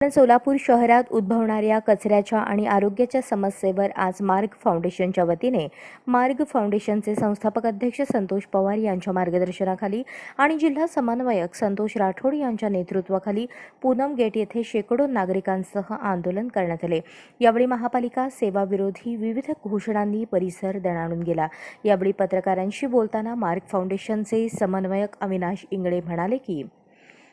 सोलापूर शहरात उद्भवणाऱ्या कचऱ्याच्या आणि आरोग्याच्या समस्येवर आज मार्ग फाउंडेशनच्या वतीने मार्ग फाउंडेशनचे संस्थापक अध्यक्ष संतोष पवार यांच्या मार्गदर्शनाखाली आणि जिल्हा समन्वयक संतोष राठोड यांच्या नेतृत्वाखाली पूनम गेट येथे शेकडो नागरिकांसह आंदोलन करण्यात आले. यावेळी महापालिका सेवाविरोधी विविध घोषणांनी परिसर दणाणून गेला. यावेळी पत्रकारांशी बोलताना मार्ग फाउंडेशनचे समन्वयक अविनाश इंगळे म्हणाले की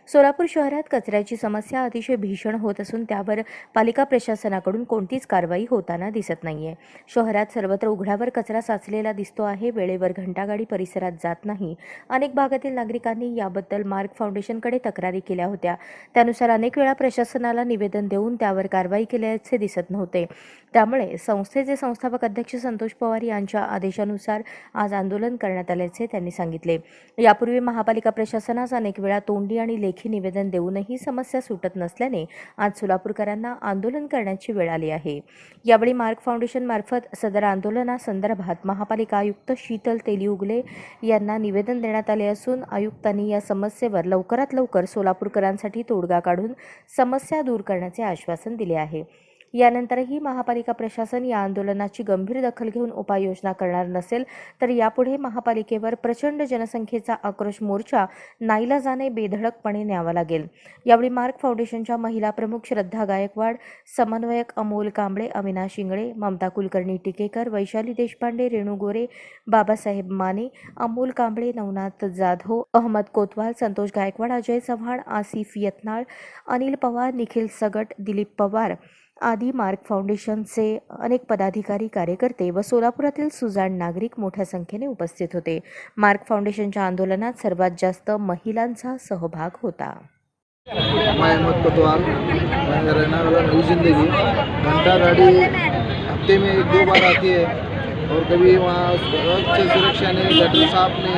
सोलापूर शहरात कचऱ्याची समस्या अतिशय भीषण होत असून त्यावर पालिका प्रशासनाकडून कोणतीच कारवाई होताना दिसत नाहीये. शहरात सर्वत्र उघड्यावर कचरा साचलेला दिसतो आहे. वेळेवर घंटागाडी परिसरात जात नाही. अनेक भागातील नागरिकांनी याबद्दल मार्ग फाउंडेशनकडे तक्रारी केल्या होत्या. त्यानुसार अनेक वेळा प्रशासनाला निवेदन देऊन त्यावर कारवाई केल्याचे दिसत नव्हते. त्यामुळे संस्थेचे संस्थापक अध्यक्ष संतोष पवार यांच्या आदेशानुसार आज आंदोलन करण्यात आल्याचे त्यांनी सांगितले. यापूर्वी महापालिका प्रशासनास अनेक वेळा तोंडी आणि लेखी निवेदन देऊनही समस्या सुटत नसल्याने आज सोलापूरकरांना आंदोलन करण्याची वेळ आली आहे. यावेळी मार्ग फाउंडेशनमार्फत सदर आंदोलनासंदर्भात महापालिका आयुक्त शीतल तेलिउगले यांना निवेदन देण्यात आले असून आयुक्तांनी या समस्येवर लवकरात लवकर सोलापूरकरांसाठी तोडगा काढून समस्या दूर करण्याचे आश्वासन दिले आहे. यानंतरही महापालिका प्रशासन या आंदोलनाची गंभीर दखल घेऊन उपाययोजना करणार नसेल तर यापुढे महापालिकेवर प्रचंड जनसंख्येचा आक्रोश मोर्चा नाईलाजाने बेधडकपणे न्यावा लागेल. यावेळी मार्ग फाउंडेशनच्या महिला प्रमुख श्रद्धा गायकवाड समन्वयक अमोल कांबळे अविनाश इंगळे ममता कुलकर्णी टिकेकर वैशाली देशपांडे रेणू गोरे बाबासाहेब माने अमोल कांबळे नवनाथ जाधव अहमद कोतवाल संतोष गायकवाड अजय चव्हाण आसिफ यत्नाळ अनिल पवार निखिल सगट दिलीप पवार आदी मार्ग फाउंडेशनचे अनेक पदाधिकारी कार्यकर्ते व सोलापुरातील सुजाण नागरिक मोठ्या संख्येने उपस्थित होते. मार्ग फाउंडेशनच्या आंदोलनात सर्वात जास्त महिलांचा सहभाग होता. मैं अहमद कोतवाल मैं रहने वाला नई ज़िंदगी. घंटा गाड़ी हफ्ते में एक दो बार आती है. और कभी वहाँ अच्छे सुरक्षा ने गटर साहब ने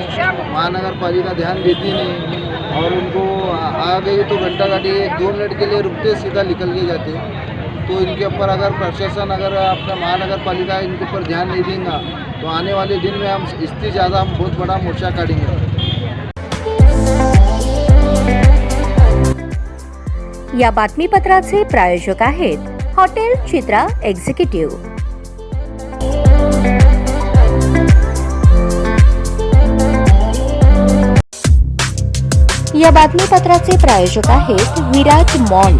महानगर पालिका ध्यान देती नहीं. और उनको आ आ गई तो घंटा गाड़ी एक दो मिनट के लिए रुकते सीधा निकल के जाते. तो इनके ऊपर अगर प्रशासन अगर अपना महानगर पालिका इनके ऊपर ध्यान नहीं देगा तो आने वाले दिन में हम इससे ज़्यादा हम बहुत बड़ा मोर्चा काटेंगे। या बातमीपत्राचे प्रायोजक आहेत हॉटेल चित्रा एक्झिक्युटिव्ह. या बातमीपत्राचे प्रायोजक आहेत विराट मॉल.